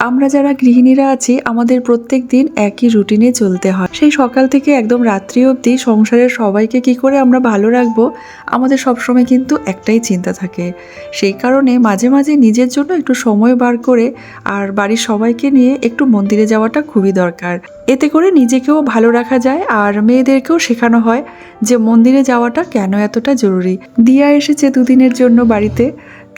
আমরা যারা গৃহিণীরা আছি, আমাদের প্রত্যেক দিন একই রুটিনে চলতে হয়। সেই সকাল থেকে একদম রাত্রি অবধি সংসারের সবাইকে কি করে আমরা ভালো রাখব, আমাদের সবসময় কিন্তু একটাই চিন্তা থাকে। সেই কারণে মাঝে মাঝে নিজের জন্য একটু সময় বার করে আর বাড়ির সবাইকে নিয়ে একটু মন্দিরে যাওয়াটা খুবই দরকার। এতে করে নিজেকেও ভালো রাখা যায় আর মেয়েদেরকেও শেখানো হয় যে মন্দিরে যাওয়াটা কেন এতটা জরুরি। দিয়া এসেছে দুদিনের জন্য বাড়িতে।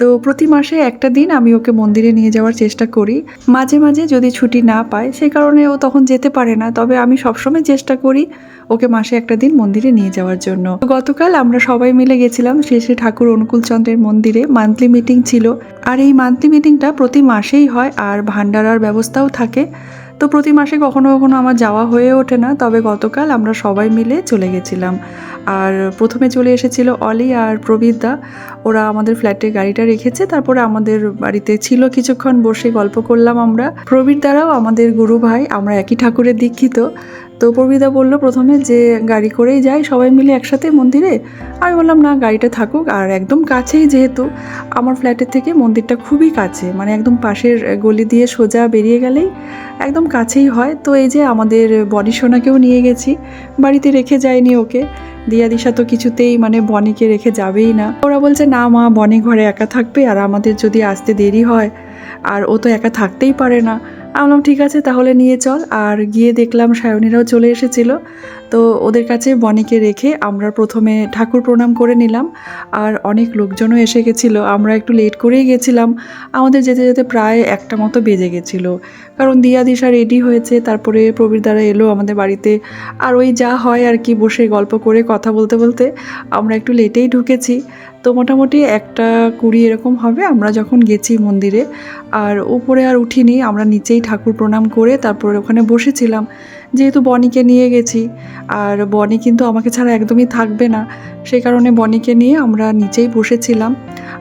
তো প্রতি মাসে একটা দিন আমি ওকে মন্দিরে নিয়ে যাওয়ার চেষ্টা করি। মাঝে মাঝে যদি ছুটি না পায় সেই কারণে ও তখন যেতে পারে না। তবে আমি সবসময় চেষ্টা করি ওকে মাসে একটা দিন মন্দিরে নিয়ে যাওয়ার জন্য। গতকাল আমরা সবাই মিলে গেছিলাম শেষে ঠাকুর অনুকূল চন্দ্রের মন্দিরে। মান্থলি মিটিং ছিল। আর এই মান্থলি মিটিংটা প্রতি মাসেই হয়, আর ভান্ডারার ব্যবস্থাও থাকে। তো প্রতি মাসে কখনো কখনো আমার যাওয়া হয়ে ওঠে না, তবে গতকাল আমরা সবাই মিলে চলে গেছিলাম। আর প্রথমে চলে এসেছিল অলি আর প্রবীরদা ওরা আমাদের ফ্ল্যাটে গাড়িটা রেখেছে, তারপরে আমাদের বাড়িতে ছিল কিছুক্ষণ বসে গল্প করলাম আমরা। প্রবীর দ্বারাও আমাদের গুরু ভাই, আমরা একই ঠাকুরের দীক্ষিত। তো প্রবীরদা বলল প্রথমে যে গাড়ি করেই যাই, সবাই মিলে একসাথে মন্দিরে। আমি বললাম, না, গাড়িটা থাকুক। আর একদম কাছেই যেহেতু, আমার ফ্ল্যাটের থেকে মন্দিরটা খুবই কাছে মানে একদম পাশের গলি দিয়ে সোজা বেরিয়ে গেলেই একদম কাছেই হয়। তো এই যে আমাদের বনি সোনাকেও নিয়ে গেছি, বাড়িতে রেখে যায়নি ওকে। দিয়া দিশা তো কিছুতেই মানে বনিকে রেখে যাবেই না। ওরা বলছে, না মা, বনি ঘরে একা থাকবে, আর আমাদের যদি আসতে দেরি হয়, আর ও তো একা থাকতেই পারে না। আমি বললাম, ঠিক আছে, তাহলে নিয়ে চল। আর গিয়ে দেখলাম সায়নীরাও চলে এসেছিল। তো ওদের কাছে বনিকে রেখে আমরা প্রথমে ঠাকুর প্রণাম করে নিলাম। আর অনেক লোকজনও এসে গেছিল। আমরা একটু লেট করেই গেছিলাম। আমাদের যেতে যেতে প্রায় একটা মতো বেজে গেছিল। কারণ দিয়া দিশা রেডি হয়েছে, তারপরে প্রবীর দ্বারা এলো আমাদের বাড়িতে। আর ওই যা হয় আর কি, বসে গল্প করে, কথা বলতে বলতে আমরা একটু লেটেই ঢুকেছি। তো মোটামুটি একটা কুড়ি এরকম হবে, আমরা যখন গেছি মন্দিরে, আর উপরে আর উঠিনি, আমরা নিচেই ঠাকুর প্রণাম করে তারপরে ওখানে বসেছিলাম। যেহেতু বনিকে নিয়ে গেছি, আর বনি কিন্তু আমাকে ছাড়া একদমই থাকবে না, সেই কারণে বনিকে নিয়ে আমরা নিচেই বসেছিলাম।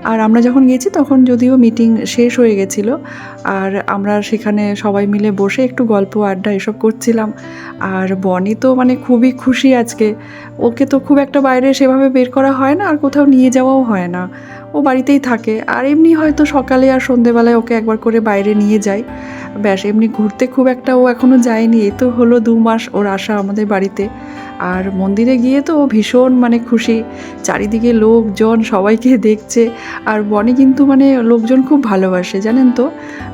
আর আমরা যখন গেছি তখন যদিও মিটিং শেষ হয়ে গেছিল, আর আমরা সেখানে সবাই মিলে বসে একটু গল্প, আড্ডা এসব করছিলাম। আর বনি তো মানে খুবই খুশি আজকে। ওকে তো খুব একটা বাইরে সেভাবে বের করা হয় না, আর কোথাও নিয়ে যাওয়াও হয় না। ও বাড়িতেই থাকে। আর এমনি হয়তো সকালে আর সন্ধেবেলায় ওকে একবার করে বাইরে নিয়ে যাই ব্যাস, এমনি ঘুরতে খুব একটা ও এখনও যায়নি। এই তো হলো দু মাস ওর আসা আমাদের বাড়িতে। আর মন্দিরে গিয়ে তো ও ভীষণ মানে খুশি। চারিদিকে লোকজন সবাইকে দেখছে। আর বনে কিন্তু মানে লোকজন খুব ভালোবাসে, জানেন তো?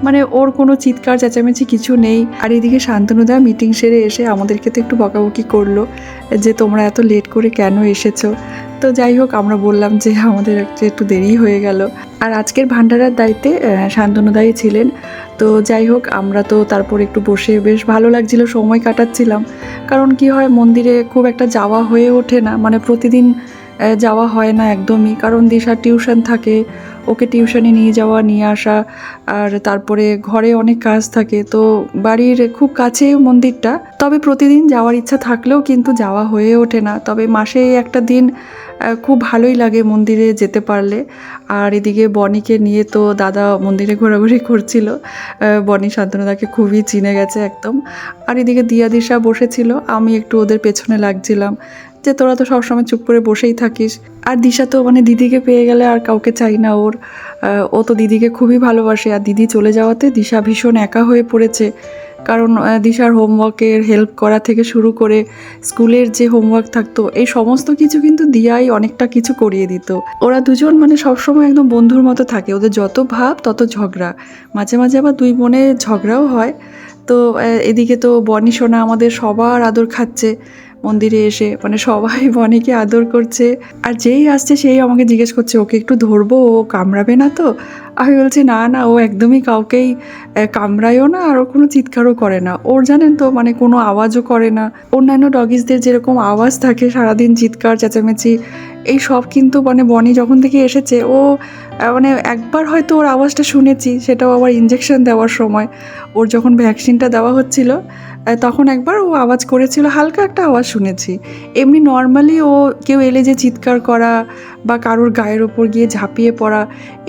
মানে ওর কোনো চিৎকার, চেঁচামেচি কিছু নেই। আর এদিকে শান্তনুদা মিটিং সেরে এসে আমাদেরকে তো একটু বকাবকি করল যে, তোমরা এত লেট করে কেন এসেছ? তো যাই হোক, আমরা বললাম যে আমাদের একটু দেরি হয়ে গেল। আর আজকের ভান্ডারার দায়িত্বে শান্তনুদাই ছিলেন। তো যাই হোক, আমরা তো তারপর একটু বসে বেশ ভালো লাগছিল, সময় কাটাচ্ছিলাম। কারণ কি হয়, মন্দিরে খুব একটা যাওয়া হয়ে ওঠে না। মানে প্রতিদিন যাওয়া হয় না একদমই। কারণ দিশার টিউশন থাকে, ওকে টিউশনে নিয়ে যাওয়া, নিয়ে আসা, আর তারপরে ঘরে অনেক কাজ থাকে। তো বাড়ির খুব কাছে মন্দিরটা। তবে প্রতিদিন যাওয়ার ইচ্ছা থাকলেও কিন্তু যাওয়া হয়ে ওঠে না। তবে মাসে একটা দিন খুব ভালোই লাগে মন্দিরে যেতে পারলে। আর এদিকে বনিকে নিয়ে তো দাদা মন্দিরে ঘোরাঘুরি করছিল। বনি শান্তনুদাকে খুবই চিনে গেছে একদম। আর এদিকে দিয়া দিশা বসেছিল, আমি একটু ওদের পেছনে লাগছিলাম। যে তোরা তো সবসময় চুপ করে বসেই থাকিস। আর দিশা তো মানে দিদিকে পেয়ে গেলে আর কাউকে চাই না ওর। ও তো দিদিকে খুবই ভালোবাসে। আর দিদি চলে যাওয়াতে দিশা ভীষণ একা হয়ে পড়েছে। কারণ দিশার হোমওয়ার্কের হেল্প করা থেকে শুরু করে স্কুলের যে হোমওয়ার্ক থাকতো, এই সমস্ত কিছু কিন্তু দিয়াই অনেকটা কিছু করিয়ে দিত। ওরা দুজন মানে সবসময় একদম বন্ধুর মতো থাকে। ওদের যত ভাব, তত ঝগড়া। মাঝে মাঝে আবার দুই বোনে ঝগড়াও হয়। তো এদিকে তো বনি সোনা আমাদের সবার আদর খাচ্ছে। মন্দিরে এসে মানে সবাই বনিকে আদর করছে। আর যেই আসছে সেই আমাকে জিজ্ঞেস করছে, ওকে একটু ধরবো? ও কামড়াবে না তো? আমি বলছি, না না, ও একদমই কাউকেই কামড়ায়ও না, আর কোনো চিৎকারও করে না। ওর জানেন তো মানে কোনো আওয়াজও করে না। অন্যান্য ডগিসদের যেরকম আওয়াজ থাকে, সারাদিন চিৎকার, চেঁচামেচি, এই সব কিন্তু মানে বনি যখন থেকে এসেছে, ও মানে একবার হয়তো ওর আওয়াজটা শুনেছি, সেটাও আবার ইঞ্জেকশন দেওয়ার সময়। ওর যখন ভ্যাকসিনটা দেওয়া হচ্ছিল তখন একবার ও আওয়াজ করেছিল, হালকা একটা আওয়াজ শুনেছি। এমনি নর্মালি ও কেউ এলে যে চিৎকার করা বা কারোর গায়ের ওপর গিয়ে ঝাঁপিয়ে পড়া,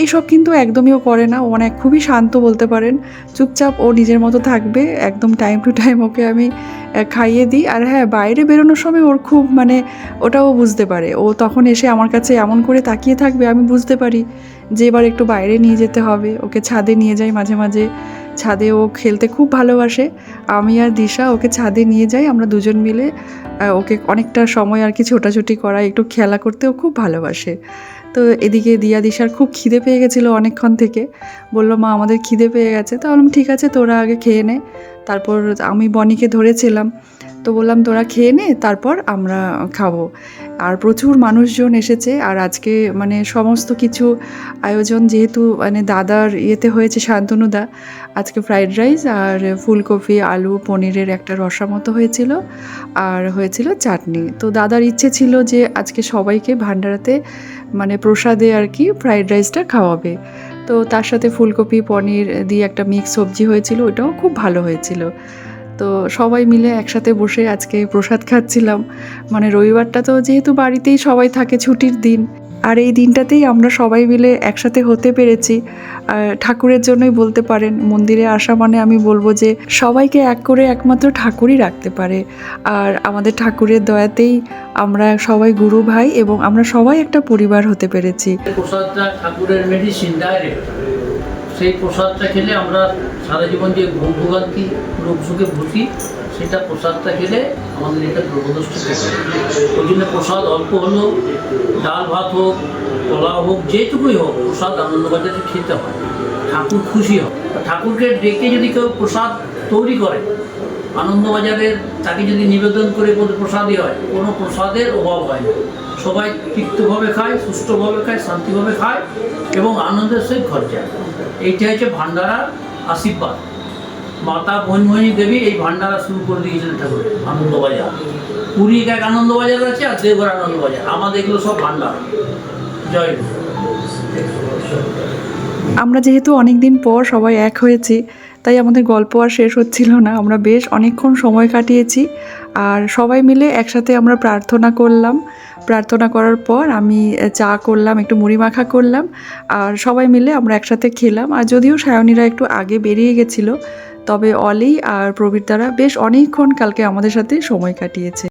এসব কিন্তু একদমই ও করে না। ও মানে খুবই শান্ত বলতে পারেন। চুপচাপ ও নিজের মতো থাকবে, একদম টাইম টু টাইম ওকে আমি খাইয়ে দিই। আর হ্যাঁ বাইরে বেরোনোর সময় ওর খুব মানে ওটাও বুঝতে পারে। ও তখন এসে আমার কাছে এমন করে তাকিয়ে থাকবে, আমি বুঝতে পারি যে এবার একটু বাইরে নিয়ে যেতে হবে। ওকে ছাদে নিয়ে যাই মাঝে মাঝে। ছাদে ও খেলতে খুব ভালোবাসে। আমি আর দিশা ওকে ছাদে নিয়ে যাই, আমরা দুজন মিলে ওকে অনেকটা সময় আর কি ছোটাছুটি করা একটু খেলা ও খুব ভালোবাসে। তো এদিকে দিয়া দিশার খুব খিদে পেয়ে গেছিল অনেকক্ষণ থেকে। বলল, মা, আমাদের খিদে পেয়ে গেছে। তো বললাম, ঠিক আছে, তোরা আগে খেয়ে নে। তারপর আমি বনিকে ধরেছিলাম। তো বললাম, তোরা খেয়ে নে, তারপর আমরা খাব। আর প্রচুর মানুষজন এসেছে, আর আজকে মানে সমস্ত কিছু আয়োজন যেহেতু মানে দাদার ইয়েতে হয়েছে, শান্তনুদা, আজকে ফ্রাইড রাইস আর ফুলকপি, আলু, পনিরের একটা রসা মতো হয়েছিল, আর হয়েছিল চাটনি। তো দাদার ইচ্ছে ছিল যে আজকে সবাইকে ভান্ডারাতে মানে প্রসাদে আর কি ফ্রাইড রাইসটা খাওয়াবে। তো তার সাথে ফুলকপি, পনির দিয়ে একটা মিক্স সবজি হয়েছিল, ওটাও খুব ভালো হয়েছিল। তো সবাই মিলে একসাথে বসে আজকে প্রসাদ খাচ্ছিলাম। মানে রবিবারটা তো যেহেতু বাড়িতেই সবাই থাকে, ছুটির দিন, আর এই দিনটাতেই আমরা সবাই মিলে একসাথে হতে পেরেছি। ঠাকুরের জন্যই বলতে পারেন, মন্দিরে আসা মানে আমি বলব যে সবাইকে এক করে একমাত্র ঠাকুরই রাখতে পারে। আর আমাদের ঠাকুরের দয়াতেই আমরা সবাই গুরু ভাই এবং আমরা সবাই একটা পরিবার হতে পেরেছি। প্রসাদটা ঠাকুরের মেডিসিন ডাইরেক্ট সেই প্রসাদটা খেলে আমরা সারা জীবন যে ভোগ ভোগান্তি, রোগ সুখে ভুগি সেটা প্রসাদটা খেলে আমাদের এটা প্রবদস্ত ওই জন্য প্রসাদ অল্প হলেও ডাল ভাত হোক, পোলাও হোক, যেটুকুই হোক, প্রসাদ আনন্দবাজারে খেতে হয়, ঠাকুর খুশি হয়। ঠাকুরকে ডেকে যদি কেউ প্রসাদ তৈরি করে, আনন্দবাজারের তাকে যদি নিবেদন করে কোনো প্রসাদই হয়, কোনো প্রসাদের অভাব হয় না। সবাই তৃপ্তভাবে খায় সুষ্ঠুভাবে খায়, শান্তিভাবে খায় এবং আনন্দের সহিত ঘর যায়। এইটা হচ্ছে ভান্ডারার আশীর্বাদ। মাতা বনমোহিনী দেবী এই ভান্ডারা শুরু করে দিয়েছিলেন ঠাকুরের আনন্দবাজার। পুরী এক আনন্দবাজার আছে আর দেবঘর আনন্দবাজার। আমাদের এগুলো সব ভান্ডার। জয় আমরা যেহেতু অনেক দিন পর সবাই এক হয়েছি তাই আমাদের গল্প আর শেষ হচ্ছিল না। আমরা বেশ অনেকক্ষণ সময় কাটিয়েছি আর সবাই মিলে একসাথে আমরা প্রার্থনা করলাম। প্রার্থনা করার পর আমি চা করলাম, একটু মুড়ি মাখা করলাম আর সবাই মিলে আমরা একসাথে খেলাম। আর যদিও সায়নীরা একটু আগে বেরিয়ে গেছিল, তবে অলি আর প্রবীর দ্বারা বেশ অনেকক্ষণ কালকে আমাদের সাথে সময় কাটিয়েছে।